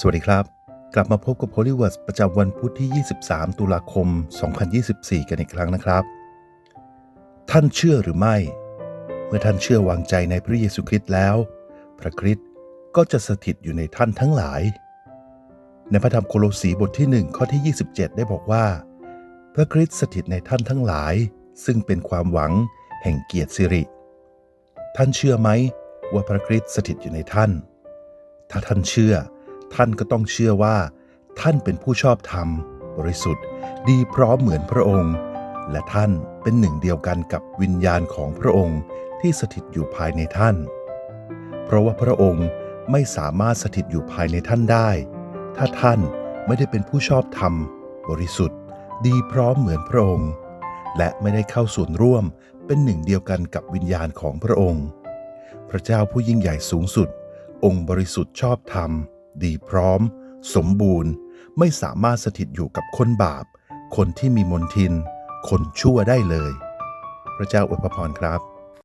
สวัสดีครับ กลับมาพบกับ Holy Words ประจำวันพุธที่ 23 ตุลาคม 2024 กันอีกครั้งนะครับ ท่านเชื่อหรือไม่ เมื่อท่านเชื่อวางใจในพระเยซูคริสต์แล้ว พระคริสต์ก็จะสถิตอยู่ในท่านทั้งหลาย ในพระธรรมโคโลสีบทที่ 1 ข้อที่ 27 ได้บอกว่า พระคริสต์สถิตในท่านทั้งหลาย ซึ่งเป็นความหวังแห่งเกียรติสิริ ท่านเชื่อไหมว่าพระคริสต์สถิตอยู่ในท่าน ถ้าท่านเชื่อ ท่านก็ต้องเชื่อว่า ท่านเป็นผู้ชอบธรรม บริสุทธิ์ ดีพร้อมเหมือนพระองค์ และท่านเป็นหนึ่งเดียวกันกับวิญญาณของพระองค์ที่สถิตอยู่ภายในท่าน เพราะว่าพระองค์ไม่สามารถสถิตอยู่ภายในท่านได้ ถ้าท่านไม่ได้เป็นผู้ชอบธรรม บริสุทธิ์ ดีพร้อมเหมือนพระองค์ และไม่ได้เข้าส่วนร่วมเป็นหนึ่งเดียวกันกับวิญญาณของพระองค์ พระเจ้าผู้ยิ่งใหญ่สูงสุด องค์บริสุทธิ์ชอบธรรม ดีพร้อม สมบูรณ์ ไม่สามารถสถิตอยู่กับคนบาป คนที่มีมนทิน คนชั่วได้เลย พระเจ้าอวยพรครับ